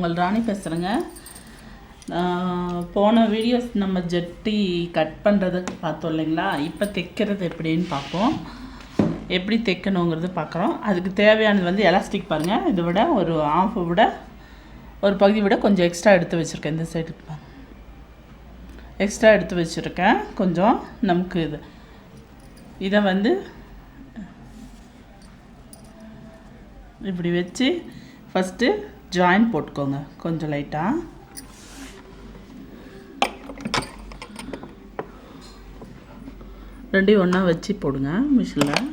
உங்கள் ராணி பேசுகிறேங்க போன வீடியோஸ் நம்ம ஜட்டி கட் பண்ணுறது பார்த்தோம் இல்லைங்களா? இப்போ தைக்கிறது எப்படின்னு பார்ப்போம். எப்படி தைக்கணுங்கிறது பார்க்குறோம். அதுக்கு தேவையானது வந்து எலாஸ்டிக் பாருங்கள் இதை விட ஒரு ஆஃபை விட ஒரு பகுதி விட கொஞ்சம் எக்ஸ்ட்ரா எடுத்து வச்சுருக்கேன். இந்த சைடுக்கு பாருங்க. எக்ஸ்ட்ரா எடுத்து வச்சுருக்கேன். கொஞ்சம் நமக்கு இது. இதை வந்து இப்படி வச்சு ஃபஸ்ட்டு ஜாயின் போட்டுக்கோங்க. கொஞ்சம் லைட்டாக ரெண்டையும் ஒன்றா வச்சு போடுங்க மிஷினில்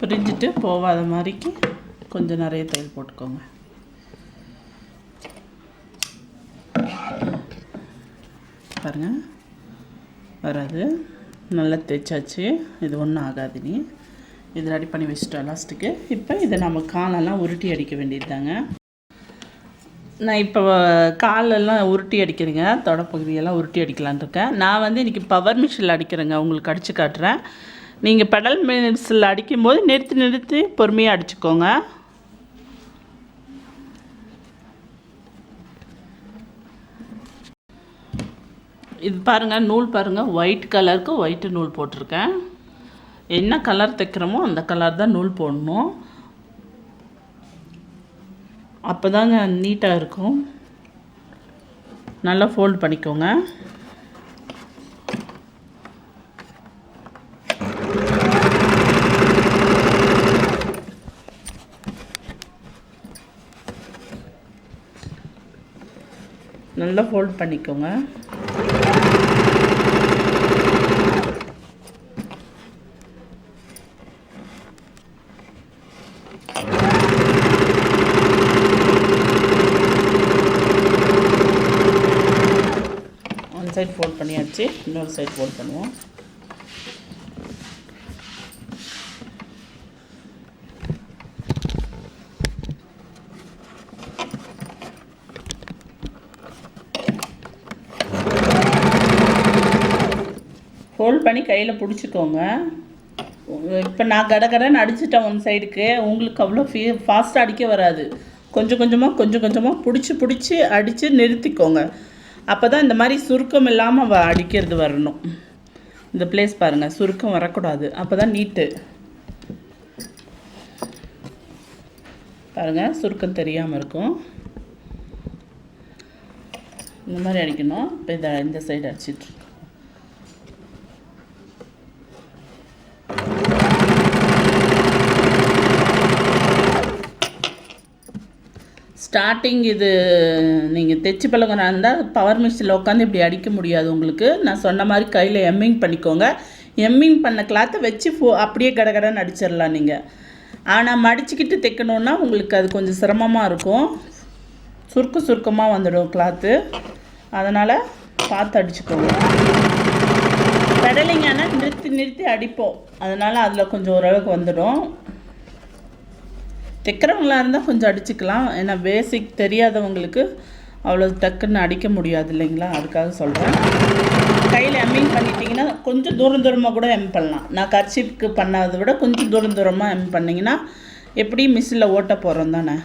பிரிஞ்சிட்டு போகாத மாதிரிக்கு கொஞ்சம் நிறைய தையல் போட்டுக்கோங்க. பாருங்கள் வராது. நல்லா தைச்சாச்சு இது ஒன்றும் ஆகாது நீ இது ரெடி பண்ணி வச்சுட்டோம் லாஸ்ட்டுக்கு இப்போ இதை நம்ம காலெல்லாம் உருட்டி அடிக்க வேண்டியது தாங்க நான் இப்போ காலெல்லாம் உருட்டி அடிக்கிறேங்க. தொடப்பகுதியெல்லாம் உருட்டி அடிக்கலான்னு இருக்கேன். நான் வந்து இன்றைக்கி பவர் மிஷினில் அடிக்கிறேங்க. உங்களுக்கு அடித்து காட்டுறேன். நீங்கள் பெடல் மிஷினில் அடிக்கும்போது நிறுத்தி நிறுத்தி பொறுமையாக அடிச்சுக்கோங்க. இது பாருங்கள் நூல் பாருங்கள் ஒயிட் கலருக்கு ஒயிட்டு நூல் போட்டிருக்கேன். என்ன கலர் தைக்கிறோமோ அந்த கலர் தான் நூல் போடணும். அப்போ தாங்க நீட்டாக இருக்கும். நல்லா ஃபோல்ட் பண்ணிக்கோங்க. நல்லா ஃபோல்ட் பண்ணிக்கோங்க ஒன் சைடு ஃபோல்ட் பண்ணியாச்சு. இன்னொரு சைடு ஃபோல்ட் பண்ணுவோம். ஃபோல்ட் பண்ணி கையில் பிடிச்சிக்கோங்க. இப்போ நான் கட கடன்னு அடிச்சிட்டேன் ஒன் சைடுக்கு உங்களுக்கு அவ்வளோ ஃபீ ஃபாஸ்ட்டாக அடிக்க வராது. கொஞ்சம் கொஞ்சமாக கொஞ்சம் கொஞ்சமாக பிடிச்சி பிடிச்சி அடித்து நிறுத்திக்கோங்க. அப்போ தான் இந்த மாதிரி சுருக்கம் இல்லாமல் வ அடிக்கிறது வரணும். இந்த பிளேஸ் பாருங்கள் சுருக்கம் வரக்கூடாது. அப்போ தான் நீட்டு பாருங்கள் சுருக்கம் தெரியாமல் இருக்கும். இந்த மாதிரி அடிக்கணும். இப்போ இதை இந்த சைடு அடிச்சிட்ருக்கோம் ஸ்டார்டிங் இது நீங்கள் தைச்சி பழகிறா இருந்தால் பவர் மிஷினில் உட்காந்து இப்படி அடிக்க முடியாது உங்களுக்கு. நான் சொன்ன மாதிரி கையில் எம்மிங் பண்ணிக்கோங்க. எம்மிங் பண்ண கிளாத்தை வச்சு ஃபோ அப்படியே கடகடன்னு அடிச்சிடலாம் நீங்கள் ஆனால் மடிச்சுக்கிட்டு தைக்கணுன்னா உங்களுக்கு அது கொஞ்சம் சிரமமாக இருக்கும். சுருக்க சுருக்கமாக வந்துடும் கிளாத்து அதனால் பார்த்து அடிச்சுக்கோங்க. பெடலிங் ஆனால் நிறுத்தி நிறுத்தி அடிப்போம். அதனால் அதில் கொஞ்சம் ஓரளவுக்கு வந்துடும். தைக்கிறவங்களா இருந்தால் கொஞ்சம் அடிச்சுக்கலாம். ஏன்னா பேசிக் தெரியாதவங்களுக்கு அவ்வளோ டக்குன்னு அடிக்க முடியாது இல்லைங்களா? அதுக்காக சொல்கிறேன் கையில் எம்மிங் பண்ணிட்டீங்கன்னா கொஞ்சம் தூரம் தூரமாக கூட எம் பண்ணலாம். நான் கர்ச்சிப்க்கு பண்ணாததை விட கொஞ்சம் தூரம் தூரமாக எம் பண்ணிங்கன்னா எப்படி மிஷினில் ஓட்ட போகிறோம் தானே?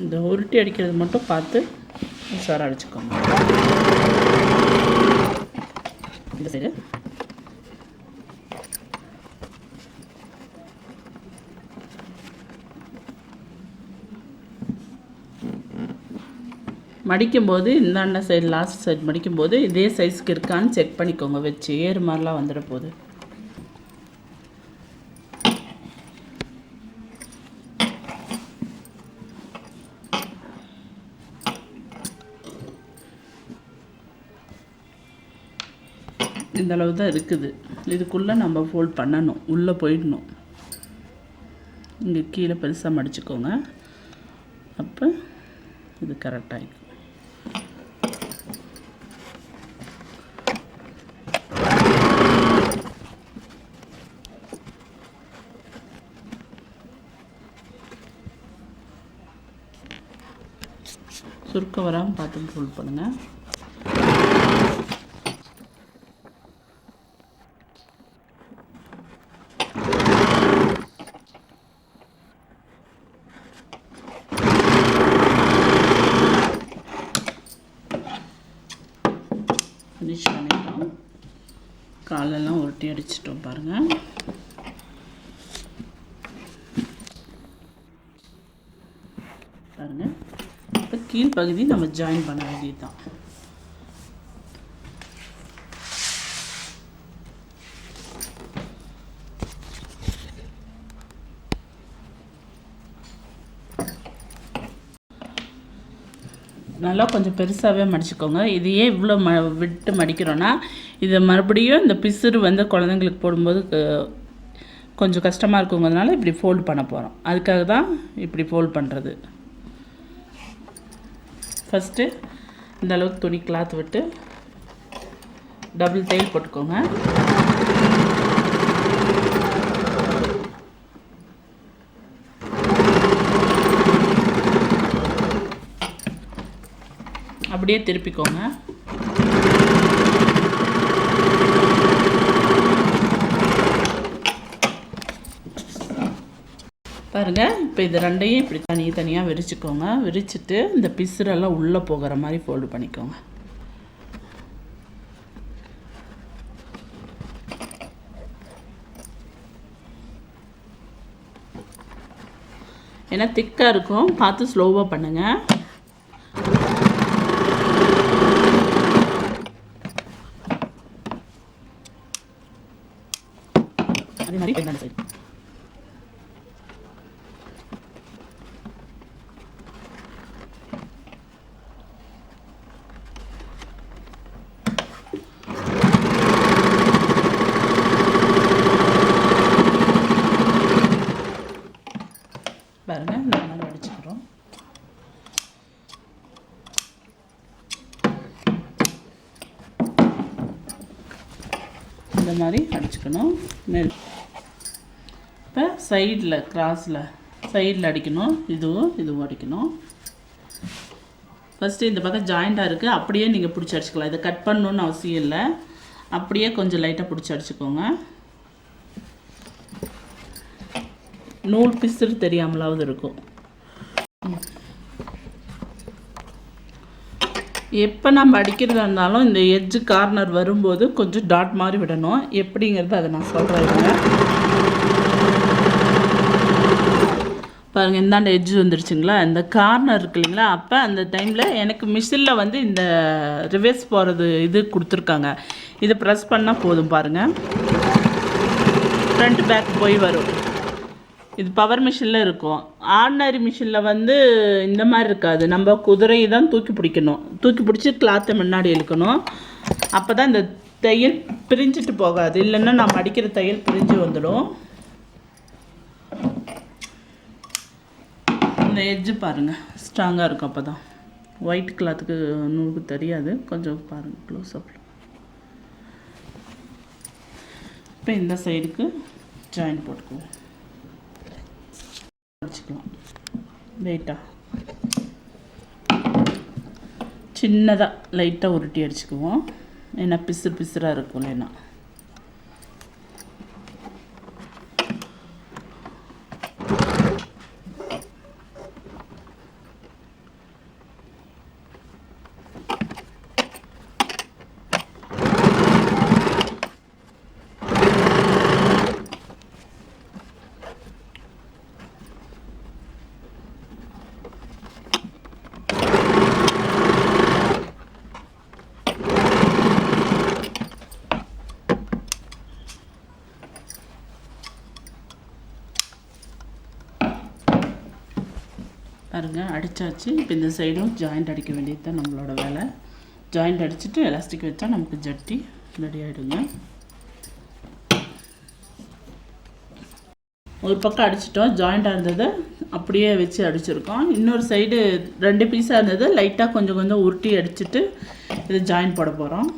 இந்த உருட்டி அடிக்கிறது மட்டும் பார்த்து உஷாராக அடிச்சுக்கோங்க. இந்த சைடு மடிக்கும்போது இந்தாண்ட சைடு லாஸ்ட் சைடு மடிக்கும்போது இதே சைஸ்க்கு இருக்கான்னு செக் பண்ணிக்கோங்க வச்சு ஏறு மாதிரிலாம் வந்துட போகுது. இந்தளவு தான் இருக்குது. இதுக்குள்ளே நம்ம ஃபோல்ட் பண்ணணும். உள்ளே போயிடணும். இங்கே கீழே பெருசாக மடிச்சுக்கோங்க. அப்போ இது கரெக்டாகிக்கும் சுருக்க வராமல் பார்த்து ஃபோல்ட் பண்ணுங்கள் ஃபினிஷ் பண்ணிட்டோம் காலெல்லாம் உருட்டி அடிச்சிட்டோம் பாருங்கள் பாருங்கள் இப்போ கீழ்ப்பகுதி நம்ம ஜாயின் பண்ண வேண்டியது தான் நல்லா கொஞ்சம் பெருசாகவே மடிச்சுக்கோங்க. இது ஏன் இவ்வளோ ம விட்டு மடிக்கிறோன்னா இதை மறுபடியும் இந்த பிசுறு வந்து குழந்தைங்களுக்கு போடும்போது கொஞ்சம் கஷ்டமாக இருக்குங்கிறதுனால இப்படி ஃபோல்டு பண்ண போகிறோம் அதுக்காக தான் இப்படி ஃபோல்ட் பண்ணுறது ஃபஸ்ட்டு இந்த அளவுக்கு துணி கிளாத் விட்டு டபுள் தையல் போட்டுக்கோங்க. அப்படியே திருப்பிக்கோங்க. பாருங்கள் இப்போ இது ரெண்டையும் இப்படி தனி தனியாக விரிச்சுக்கோங்க. விரிச்சிட்டு இந்த பிசுரெல்லாம் உள்ளே போகிற மாதிரி ஃபோல்டு பண்ணிக்கோங்க. ஏன்னா திக்காக இருக்கும். பார்த்து ஸ்லோவாக பண்ணுங்கள் அதே மாதிரி ரெண்டாம் சைடு பாருங்க இந்த மாதிரி அடிச்சுக்கிறோம் இந்த மாதிரி அடிச்சுக்கணும் மேல் இப்போ சைடில் கிராஸில் சைடில் அடிக்கணும். இதுவும் இதுவும் அடிக்கணும். ஃபஸ்ட்டு இந்த பக்கம் ஜாயிண்டாக இருக்குது அப்படியே நீங்கள் பிடிச்சி அடிச்சுக்கலாம். இதை கட் பண்ணணுன்னு அவசியம் இல்லை. அப்படியே கொஞ்சம் லைட்டாக பிடிச்சி அடிச்சுக்கோங்க. நூல் பிசுறு தெரியாமலாவது இருக்கும். எப்போ நம்ம அடிக்கிறதா இருந்தாலும் இந்த எட்ஜு கார்னர் வரும்போது கொஞ்சம் டாட் மாதிரி விடணும். எப்படிங்கிறது அதை நான் சொல்கிறேன் பாருங்கள் இந்தாண்ட எட்ஜ் வந்துருச்சுங்களா? இந்த கார்னர் இருக்கு இல்லைங்களா? அப்போ அந்த டைமில் எனக்கு மிஷினில் வந்து இந்த ரிவர்ஸ் போகிறது இது கொடுத்துருக்காங்க. இதை ப்ரெஸ் பண்ணால் போதும் பாருங்கள் ஃப்ரண்ட் பேக் போய் வரும். இது பவர் மிஷினில் இருக்கும். ஆர்டினரி மிஷினில் வந்து இந்த மாதிரி இருக்காது. நம்ம குதிரையை தான் தூக்கி பிடிக்கணும். தூக்கி பிடிச்சி கிளாத்தை முன்னாடி இழுக்கணும். அப்போ தான் இந்த தையல் பிரிஞ்சிட்டு போகாது. இல்லைன்னா நம்ம அடிக்கிற தையல் பிரிஞ்சு வந்துடும். இந்த எட்ஜு பாருங்கள் ஸ்ட்ராங்காக இருக்கும் அப்போ தான் ஒயிட் கிளாத்துக்கு நூலுக்கு தெரியாது. கொஞ்சம் பாருங்கள் க்ளோஸ் அப்பில் இப்போ இந்த சைடுக்கு ஜாயின் போட்டுக்குவோம். வச்சுக்கலாம் லைட்டாக சின்னதாக லைட்டாக உருட்டி அடிச்சுக்குவோம். ஏன்னா பிசு பிசுறாக இருக்கும் இல்லைன்னா. பாருங்கள் அடித்தாச்சு இப்போ இந்த சைடும் ஜாயிண்ட் அடிக்க வேண்டியது தான் நம்மளோட வேலை. ஜாயிண்ட் அடிச்சுட்டு எலாஸ்டிக் வச்சா நமக்கு ஜட்டி ரெடி ஆகிடுங்க ஒரு பக்கம் அடிச்சிட்டோம் ஜாயிண்டாக இருந்தது அப்படியே வச்சு அடிச்சிருக்கோம். இன்னொரு சைடு ரெண்டு பீஸாக இருந்தது லைட்டாக கொஞ்சம் கொஞ்சம் உருட்டி அடிச்சிட்டு இது ஜாயின் போட போகிறோம்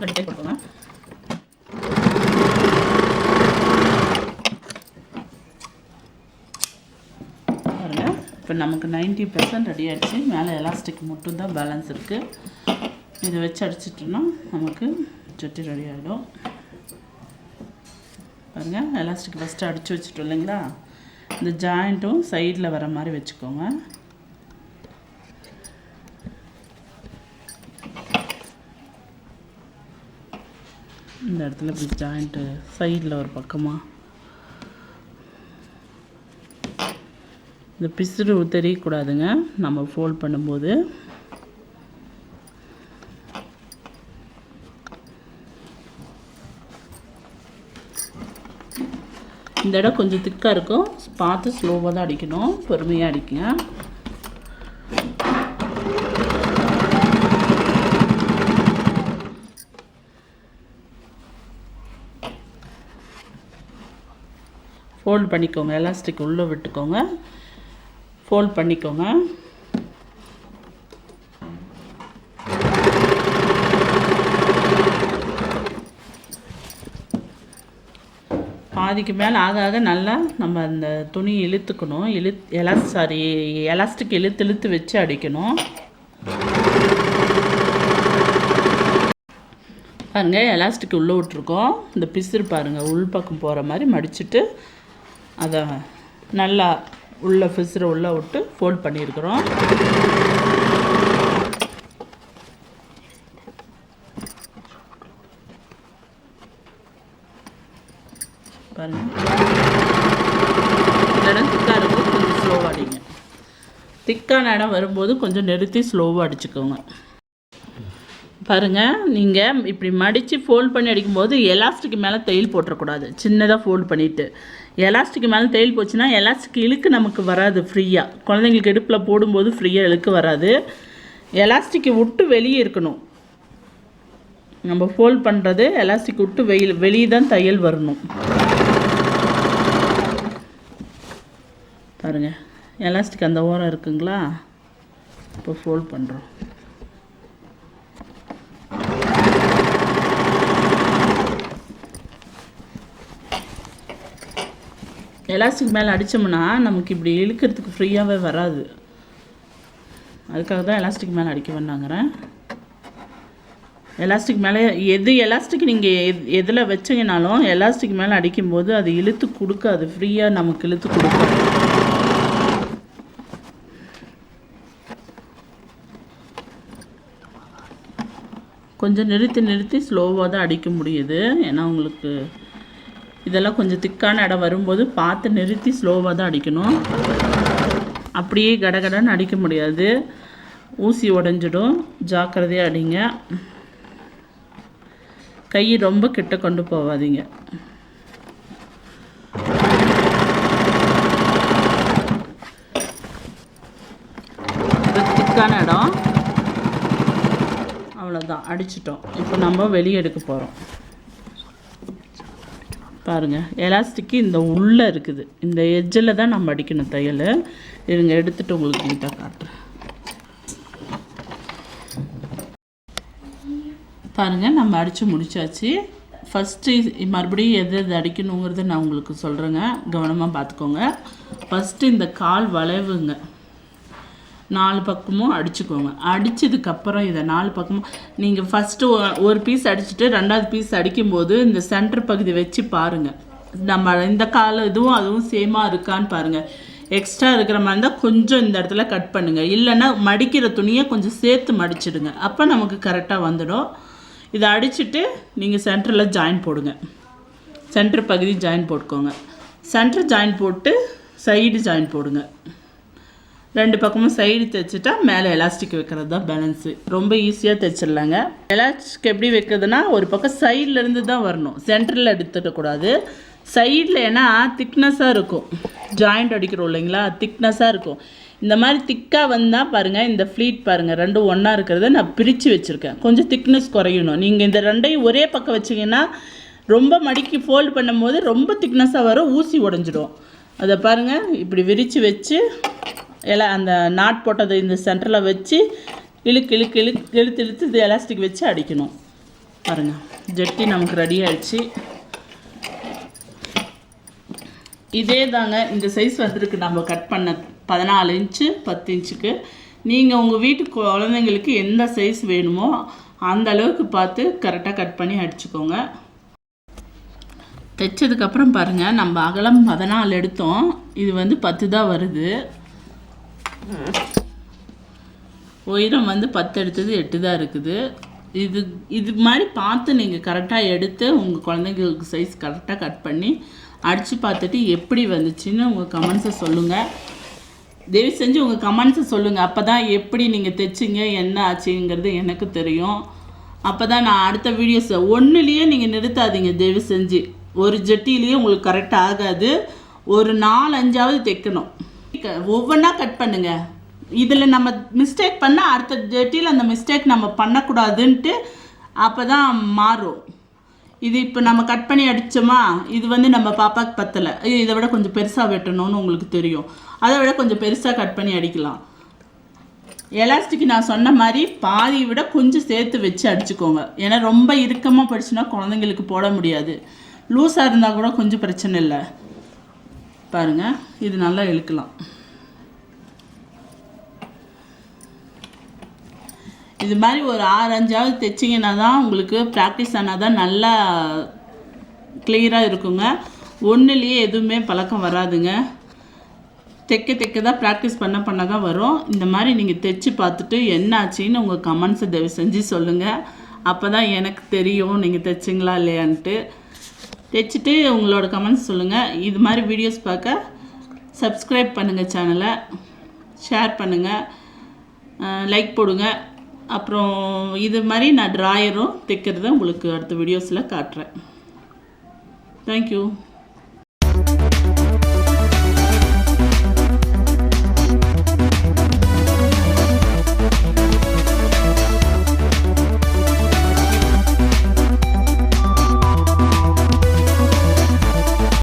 ரெண்டு போட்டுங்க பாருங்க இப்போ நமக்கு 90% பர்சன்ட் ரெடி ஆகிடுச்சு மேலே எலாஸ்டிக் மட்டும்தான் பேலன்ஸ் இருக்குது இதை வச்சு அடிச்சிட்டோன்னா நமக்கு சுட்டி ரெடி ஆகிடும் பாருங்கள் எலாஸ்டிக் ஃபஸ்ட்டு அடித்து வச்சுட்டோம் இல்லைங்களா? இந்த ஜாயிண்ட்டும் சைடில் வர மாதிரி வச்சுக்கோங்க. இந்த இடத்துல இப்படி ஜாயிண்ட்டு சைடில் ஒரு பக்கமாக இந்த பிசுறு தெரியக்கூடாதுங்க நம்ம ஃபோல்ட் பண்ணும்போது. இந்த இடம் கொஞ்சம் திக்காக இருக்கும். பார்த்து ஸ்லோவாக தான் அடிக்கணும். பொறுமையாக அடிக்குங்க. ஃபோல்ட் பண்ணிக்கோங்க. எலாஸ்டிக் உள்ளே விட்டுக்கோங்க. ஃபோல்ட் பண்ணிக்கோங்க. பாதிக்கு மேலே ஆக ஆக நல்லா நம்ம அந்த துணி இழுத்துக்கணும். இழுத் எலாஸ் சாரி எலாஸ்டிக் இழுத்து இழுத்து வச்சு அடிக்கணும். பாருங்க எலாஸ்டிக் உள்ளே விட்ருக்கோம் இந்த பிசிறு பாருங்கள் உள் பக்கம் போகிற மாதிரி மடிச்சுட்டு அதை நல்லா உள்ள பிசிறு உள்ளே விட்டு ஃபோல்ட் பண்ணியிருக்கிறோம். இடம் திக்காக இருக்கும் கொஞ்சம் ஸ்லோவாக அடிங்க. திக்கான இடம் வரும்போது கொஞ்சம் நிறுத்தி ஸ்லோவாக அடிச்சுக்கோங்க. பாருங்கள் நீங்கள் இப்படி மடித்து ஃபோல்ட் பண்ணி அடிக்கும்போது எலாஸ்டிக் மேலே தையல் போட்டுறக்கூடாது. சின்னதாக ஃபோல்ட் பண்ணிவிட்டு எலாஸ்டிக் மேலே தையல் போச்சுன்னா எலாஸ்டிக் இழுக்கு நமக்கு வராது ஃப்ரீயாக குழந்தைங்களுக்கு இடுப்பில் போடும்போது ஃப்ரீயாக இழுக்கு வராது. எலாஸ்டிக்கு விட்டு வெளியே இருக்கணும். நம்ம ஃபோல்ட் பண்ணுறது எலாஸ்டிக் விட்டு வெயில் வெளியே தான் தையல் வரணும். பாருங்கள் எலாஸ்டிக் அந்த ஓரம் இருக்குங்களா? இப்போ ஃபோல்ட் பண்ணுறோம் எலாஸ்டிக் மேலே அடித்தோம்னா நமக்கு இப்படி இழுக்கிறதுக்கு ஃப்ரீயாகவே வராது. அதுக்காக தான் எலாஸ்டிக் மேலே அடிக்க வேண்டாங்கிறேன். எலாஸ்டிக் மேலே எது எலாஸ்டிக் நீங்கள் எது எதில் வச்சிங்கனாலும் எலாஸ்டிக் மேலே அடிக்கும்போது அது இழுத்து கொடுக்காது. ஃப்ரீயாக நமக்கு இழுத்து கொடுக்காது கொஞ்சம் நிறுத்தி நிறுத்தி ஸ்லோவாக தான் அடிக்க முடியுது. ஏன்னா உங்களுக்கு இதெல்லாம் கொஞ்சம் திக்கான இடம் வரும்போது பார்த்து நிறுத்தி ஸ்லோவாக தான் அடிக்கணும். அப்படியே கடகடன்னு அடிக்க முடியாது. ஊசி உடஞ்சிடும். ஜாக்கிரதையாக அடிங்க. கை ரொம்ப கிட்ட கொண்டு போகாதீங்க. திக்கான இடம். அவ்வளோதான் அடிச்சிட்டோம். இப்போ நம்ம வெளியே எடுக்க போகிறோம் பாருங்கள் எலாஸ்டிக்கு இந்த உள்ளே இருக்குது. இந்த எஜ்ஜில் தான் நம்ம அடிக்கணும் தையல். இருங்க எடுத்துகிட்டு உங்களுக்கு நீட்டாக காட்டுறேன். பாருங்கள் நம்ம அடித்து முடிச்சாச்சு. ஃபஸ்ட்டு மறுபடியும் எது எது அடிக்கணுங்கிறத நான் உங்களுக்கு சொல்கிறேங்க கவனமாக பார்த்துக்கோங்க. ஃபஸ்ட்டு இந்த கால் வளைவுங்க. நாலு பக்கமும் அடிச்சுக்கோங்க. அடித்ததுக்கப்புறம் இதை நாலு பக்கமும் நீங்கள் ஃபஸ்ட்டு ஒரு பீஸ் அடிச்சுட்டு ரெண்டாவது பீஸ் அடிக்கும்போது இந்த சென்டர் பகுதி வச்சு பாருங்கள் நம்ம இந்த கால இதுவும் அதுவும் சேமாக இருக்கான்னு பாருங்கள் எக்ஸ்ட்ரா இருக்கிற மாதிரி இருந்தால் கொஞ்சம் இந்த இடத்துல கட் பண்ணுங்கள் இல்லைன்னா மடிக்கிற துணியை கொஞ்சம் சேர்த்து மடிச்சிடுங்க. அப்போ நமக்கு கரெக்டாக வந்துடும். இதை அடிச்சுட்டு நீங்கள் சென்டரில் ஜாயின் போடுங்க. சென்டர் பகுதி ஜாயின் போட்டுக்கோங்க. சென்டர் ஜாயின் போட்டு சைடு ஜாயின் போடுங்க. ரெண்டு பக்கமும் சைடு தைச்சிட்டா மேலே எலாஸ்டிக் வைக்கிறது தான் பேலன்ஸு ரொம்ப ஈஸியாக தைச்சிடலாங்க. எலாஸ்டிக் எப்படி வைக்கிறதுனா ஒரு பக்கம் சைடில் இருந்து தான் வரணும். சென்டரில் எடுத்துடக்கூடாது சைடில் ஏன்னா திக்னஸாக இருக்கும். ஜாயிண்ட் அடிக்கிறோம் இல்லைங்களா? திக்னஸாக இருக்கும். இந்த மாதிரி திக்காக வந்தால் பாருங்கள் இந்த ஃப்ளீட் பாருங்கள் ரெண்டும் ஒன்றா இருக்கிறத நான் பிரித்து வச்சுருக்கேன். கொஞ்சம் திக்னஸ் குறையணும். நீங்கள் இந்த ரெண்டையும் ஒரே பக்கம் வச்சிங்கன்னா ரொம்ப மடிக்கி ஃபோல்டு பண்ணும்போது ரொம்ப திக்னஸாக வரும் ஊசி உடஞ்சிடும். அதை பாருங்கள் இப்படி விரித்து வச்சு எல்லாம் அந்த நாட் போட்டதை இந்த சென்டரில் வச்சு இழுக்கு இழுக்கு இழுக்கு இழுத்து இழுத்து இது எலாஸ்டிக் வச்சு அடிக்கணும். பாருங்கள் ஜட்டி நமக்கு ரெடி ஆயிடுச்சு. இதே தாங்க இந்த சைஸ் வந்திருக்கு நம்ம கட் பண்ண பதினாலு இன்ச்சு பத்து இன்ச்சுக்கு நீங்கள் உங்கள் வீட்டு குழந்தைங்களுக்கு எந்த சைஸ் வேணுமோ அந்த அளவுக்கு பார்த்து கரெக்டாக கட் பண்ணி அடிச்சுக்கோங்க. தைச்சதுக்கப்புறம் பாருங்கள் நம்ம அகலம் பதினாலு எடுத்தோம். இது வந்து பத்து தான் வருது. உயரம் வந்து பத்து எடுத்தது எட்டு தான் இருக்குது. இது இது மாதிரி பார்த்து நீங்கள் கரெக்டாக எடுத்து உங்கள் குழந்தைங்களுக்கு சைஸ் கரெக்டாக கட் பண்ணி அடித்து பார்த்துட்டு எப்படி வந்துச்சுன்னு உங்கள் கமெண்ட்ஸை சொல்லுங்கள் தயவு செஞ்சு உங்கள் கமெண்ட்ஸை சொல்லுங்கள் அப்போ தான் எப்படி நீங்கள் தைச்சிங்க என்ன ஆச்சுங்கிறது எனக்கு தெரியும். அப்போ தான் நான் அடுத்த வீடியோஸை ஒன்றுலேயே நீங்கள் நிறுத்தாதீங்க. தயவு செஞ்சு. ஒரு ஜட்டிலேயே உங்களுக்கு கரெக்டாக ஆகாது. ஒரு நாலஞ்சாவது தைக்கணும். மிஸ்டேக் ஒவ்வொன்றா கட் பண்ணுங்கள் இதில் நம்ம மிஸ்டேக் பண்ணால் அடுத்த டேட்டில் அந்த மிஸ்டேக் நம்ம பண்ணக்கூடாதுன்ட்டு அப்போ தான் மாறும். இது இப்போ நம்ம கட் பண்ணி அடித்தோமா இது வந்து நம்ம பாப்பாவுக்கு பத்தலை. இதை விட கொஞ்சம் பெருசாக வெட்டணும்னு உங்களுக்கு தெரியும். அதை விட கொஞ்சம் பெருசாக கட் பண்ணி அடிக்கலாம். எலாஸ்டிக் நான் சொன்ன மாதிரி பாதியை விட கொஞ்சம் சேர்த்து வச்சு அடிச்சுக்கோங்க. ஏன்னா ரொம்ப இறுக்கமாக படிச்சுன்னா குழந்தைங்களுக்கு போட முடியாது. லூஸாக இருந்தால் கூட கொஞ்சம் பிரச்சனை இல்லை. பாருங்கள் இது நல்லா இழுக்கலாம். இது மாதிரி ஒரு ஆறு அஞ்சாவது தைச்சிங்கன்னா தான் உங்களுக்கு ப்ராக்டிஸ் ஆனால் தான் நல்லா கிளியராக இருக்குங்க. ஒன்றுலேயே எதுவுமே பழக்கம் வராதுங்க. தைக்க தைக்க தான் ப்ராக்டிஸ் பண்ண பண்ண தான் வரும். இந்த மாதிரி நீங்கள் தைச்சி பார்த்துட்டு என்ன ஆச்சுன்னு உங்கள் கமெண்ட்ஸை தயவு செஞ்சு சொல்லுங்கள் அப்போ தான் எனக்கு தெரியும் நீங்கள் தைச்சிங்களா இல்லையான்ட்டு. தைச்சிட்டு உங்களோட கமெண்ட்ஸ் சொல்லுங்கள் இது மாதிரி வீடியோஸ் பார்க்க சப்ஸ்கிரைப் பண்ணுங்கள் சேனலை ஷேர் பண்ணுங்கள் லைக் போடுங்க. அப்புறம் இது மாதிரி நான் ட்ராயரும் தைக்கிறத உங்களுக்கு அடுத்த வீடியோஸில் காட்டுறேன். தேங்க்யூ